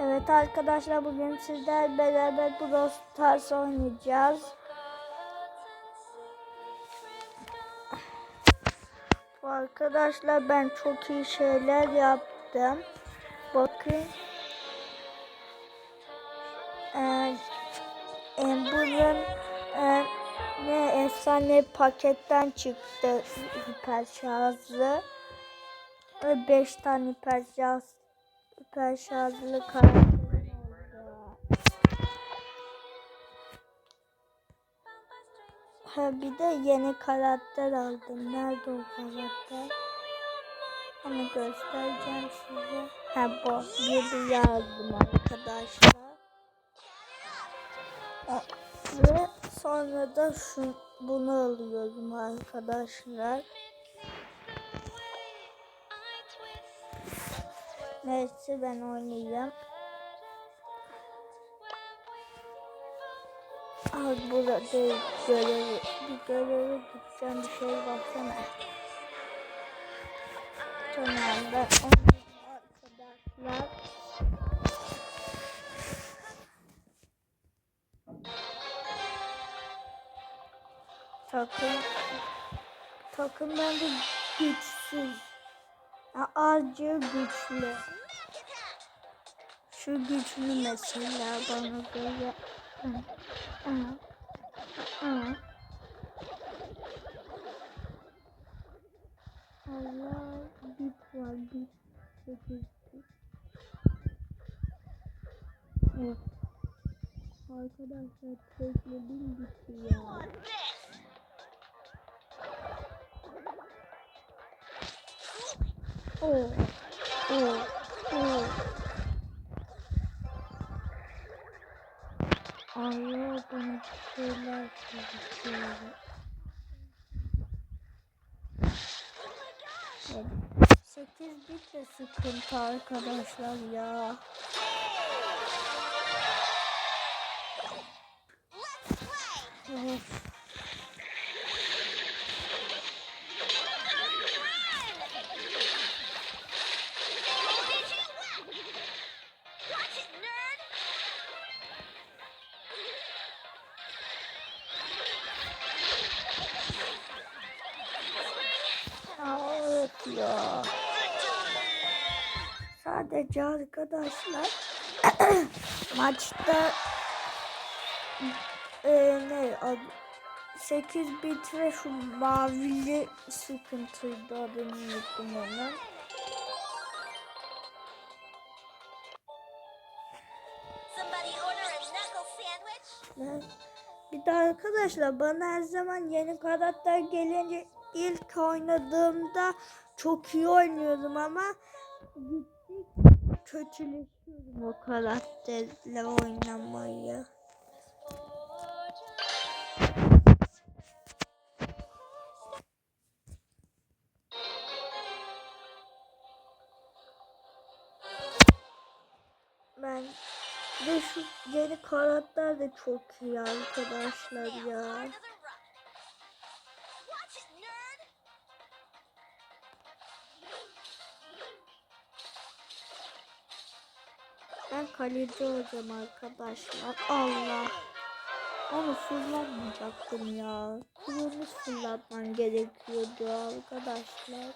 Evet arkadaşlar bugün sizler beraber Brawl Stars oynayacağız. Arkadaşlar ben çok iyi şeyler yaptım. Bakın. Ee, Amber'ın e, ne efsane paketten çıktı hiper şarjlı. 5 tane hiper şarj süper şarjlı karakterim oldu. Ha bir de yeni karakter aldım. Nerede o karakter? Onu göstereceğim size. Ha bu. Bir yazdım arkadaşlar. Ve sonra da şu bunu alıyorum arkadaşlar. Neyse ben oynayacağım. Al burada görevi, bir görevi gideceğim bir şey baksana. Tamam ben oynayayım arkadaşlar. Takım takım bence güçsüz. Azıcık güçlü. Şu güçlü mesela bana hı. Allah bit var bit. Evet. Arkadaşlar tekledim bitti ya. Oh. Oh. Oh. Allah bana bir şeyler söylüyor. 8 bit sıkıntı arkadaşlar ya. Evet. Sadece arkadaşlar maçta e, ne ad, 8 bit ve şu mavili sıkıntıydı adını unuttum? Ne? Bir de arkadaşlar bana her zaman yeni karakter gelince ilk oynadığımda çok iyi oynuyordum ama gittik kötüleşiyorum o karakterle oynamayı. Ben de şu yeni karakter de çok iyi arkadaşlar ya. Ben kaleci olacağım arkadaşlar. Allah. Onu fırlatmayacaktım ya. Kırmızı fırlatman gerekiyordu arkadaşlar.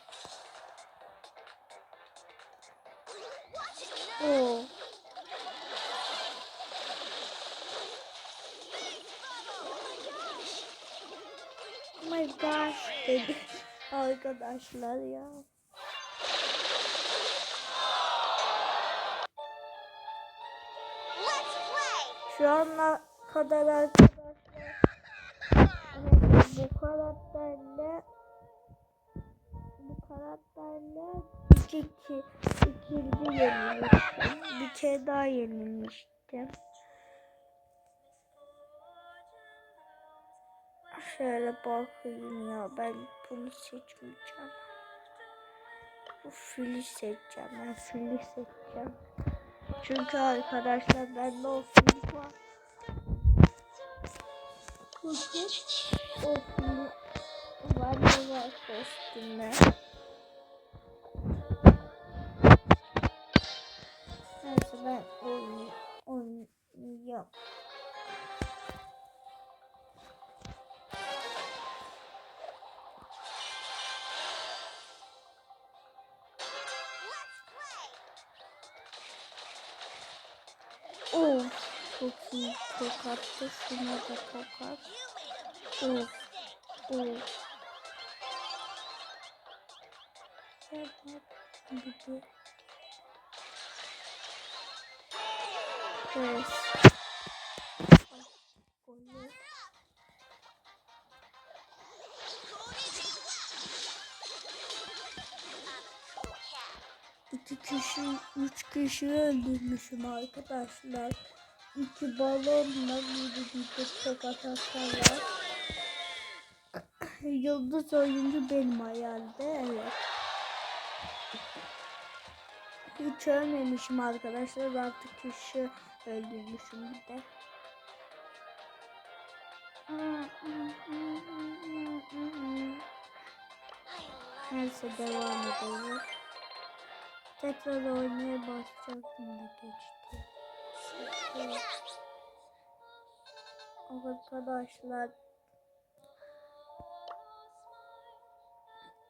Oo. Oh my gosh dedi arkadaşlar ya. Şu ana kadar arkadaşlar bu karakterle bu karakterle iki, iki, ikinci yenilmiştim. Bir kere daha yenilmiştim. Şöyle bakayım ya ben bunu seçmeyeceğim. Bu fili seçeceğim. Ben fili seçeceğim. Çünkü arkadaşlar bende o fil var. Bakın o fil var ne var kostümü. Şuna da big Of of. Gel bak. Gibi. Cat. İki kişi, üç kişi öldürmüşüm arkadaşlar. İki balonla bir tek atarlar. Yıldız oyuncu benim hayalde evet. Hiç ölmemişim arkadaşlar. Altı kişi öldürmüşüm bir de. Neyse devam edelim. Tekrar oynaya basacaktım geçti. Arkadaşlar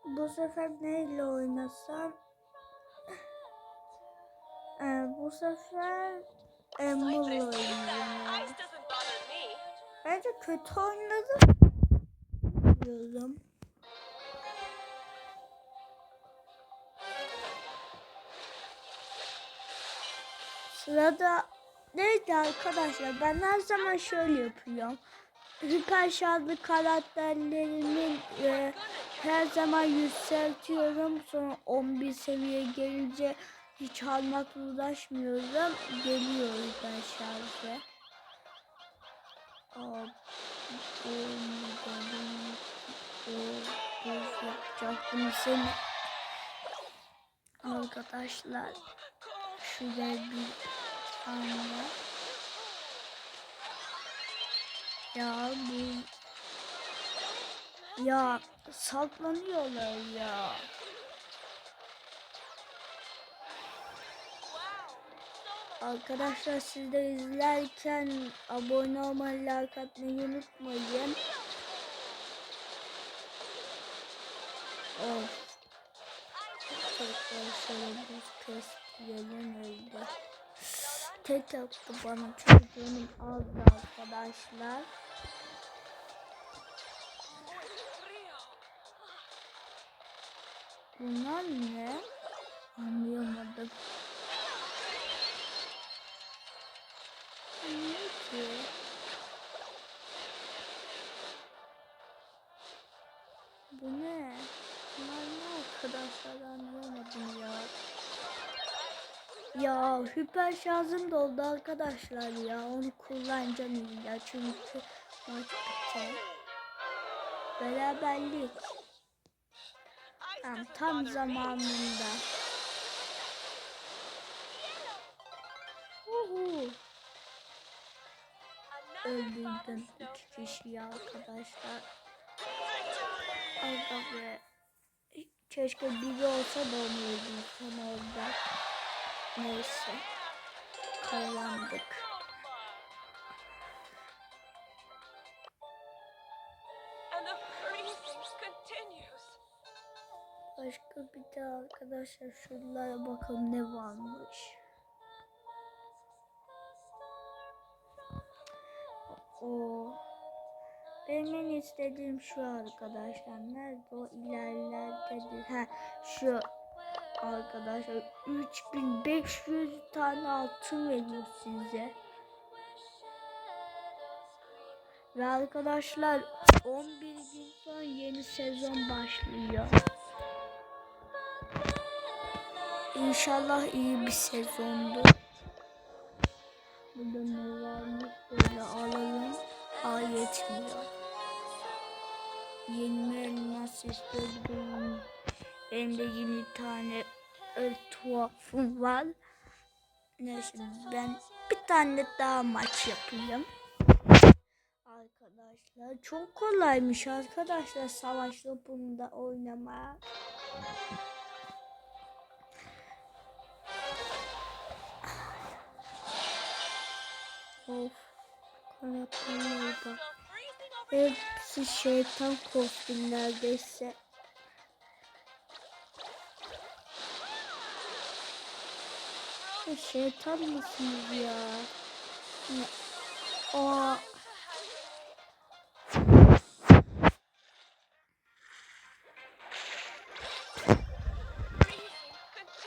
bu sefer neyle oynasam Ee, bu sefer Emerald oynayacağım. Bence kötü oynadım. Diyorum. Sırada neydi arkadaşlar? Ben her zaman şöyle yapıyorum. Hiper şartlı karakterlerimin e, her zaman yükseltiyorum. Sonra 11 seviye gelince hiç almakla uğraşmıyorum. Geliyor hiper şarjı. Yapacaktım seni. Arkadaşlar şuraya bir tane ya bu ya saklanıyorlar ya. Arkadaşlar siz de izlerken abone olmayı, like atmayı unutmayın. Of. Tekrar şöyle buz kestirelim öldü. Tek yaptı bana çocuğum azdı arkadaşlar. Bunlar ne? Anlayamadım. Ne ki? Bu ne? Bunlar ne arkadaşlar anlayamadım ya. Ya hiper şarjım doldu arkadaşlar ya. Onu kullanacağım illa çünkü maç biter. Beraberlik. Tam, tam zamanında. Uhu. Öldürdüm iki kişiyi arkadaşlar. Aga be. Keşke biri olsa da onu öldürsem orada. Neyse. Continues. Başka bir de arkadaşlar şuralara bakalım ne varmış. O benim en istediğim şu arkadaşlar. Nerede o ilerlerdedir. Ha şu arkadaşlar 3500 tane altın veriyor size. Ve arkadaşlar 11 gün sonra yeni sezon başlıyor. İnşallah iyi bir sezondu. Burada ne varmış böyle alalım. Aa yetmiyor. Yeni elmas istedim. Benim de 20 tane el tuhafım var. Neyse ben bir tane daha maç yapayım. Arkadaşlar çok kolaymış arkadaşlar savaş topunda oynamak. Of. Karakterler bak. Hepsi şeytan kostüm Ya şeytan mısınız ya? Ya, Aa,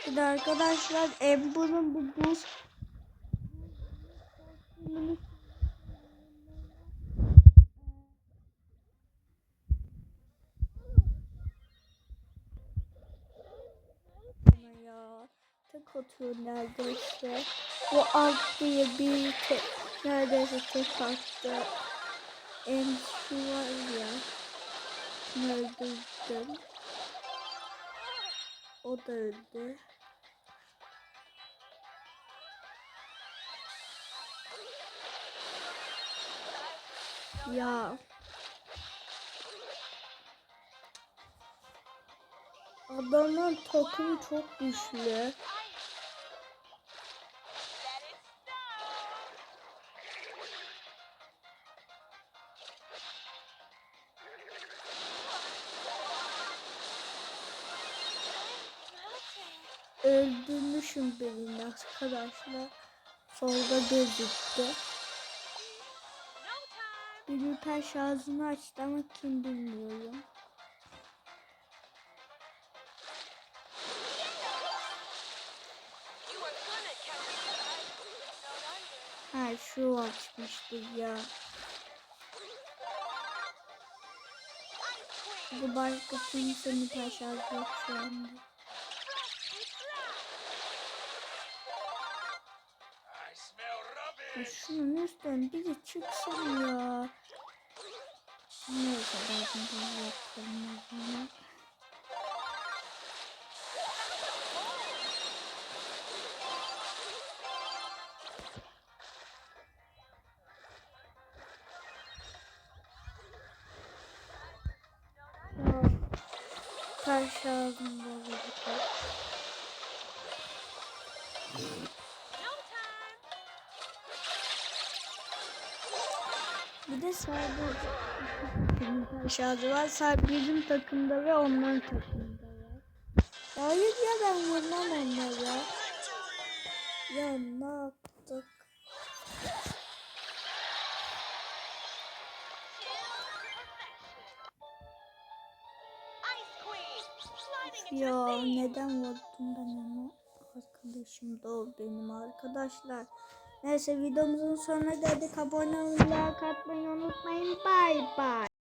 bir de arkadaşlar Amber'ın bu buz Bana ya. Tek atıyor neredeyse. Bu diye bir tek, neredeyse tek attı. En şu var ya. Öldürdüm. O da öldü. Ya. Adamın takımı çok güçlü. Öldürmüşüm birini arkadaşlar. Solda gözüktü. Bir hiper şarjını açtı ama kim bilmiyorum. Ha şu açmıştı ya. Bu başka kimsenin şarjı yok şu anda. Ya şunun üstten biri çıksın ya. Neyse ben bunu yapalım o zaman. Ya, Taş Bir de sadece şarjı var. Sadece bizim takımda ve onların takımda var. Hayır ya ben vurmam onlara. Ya ne yaptık? Ya neden vurdum ben onu? Arkadaşım da o benim arkadaşlar. Neyse videomuzun sonuna geldik. Abone olmayı, like atmayı unutmayın. Bay bay.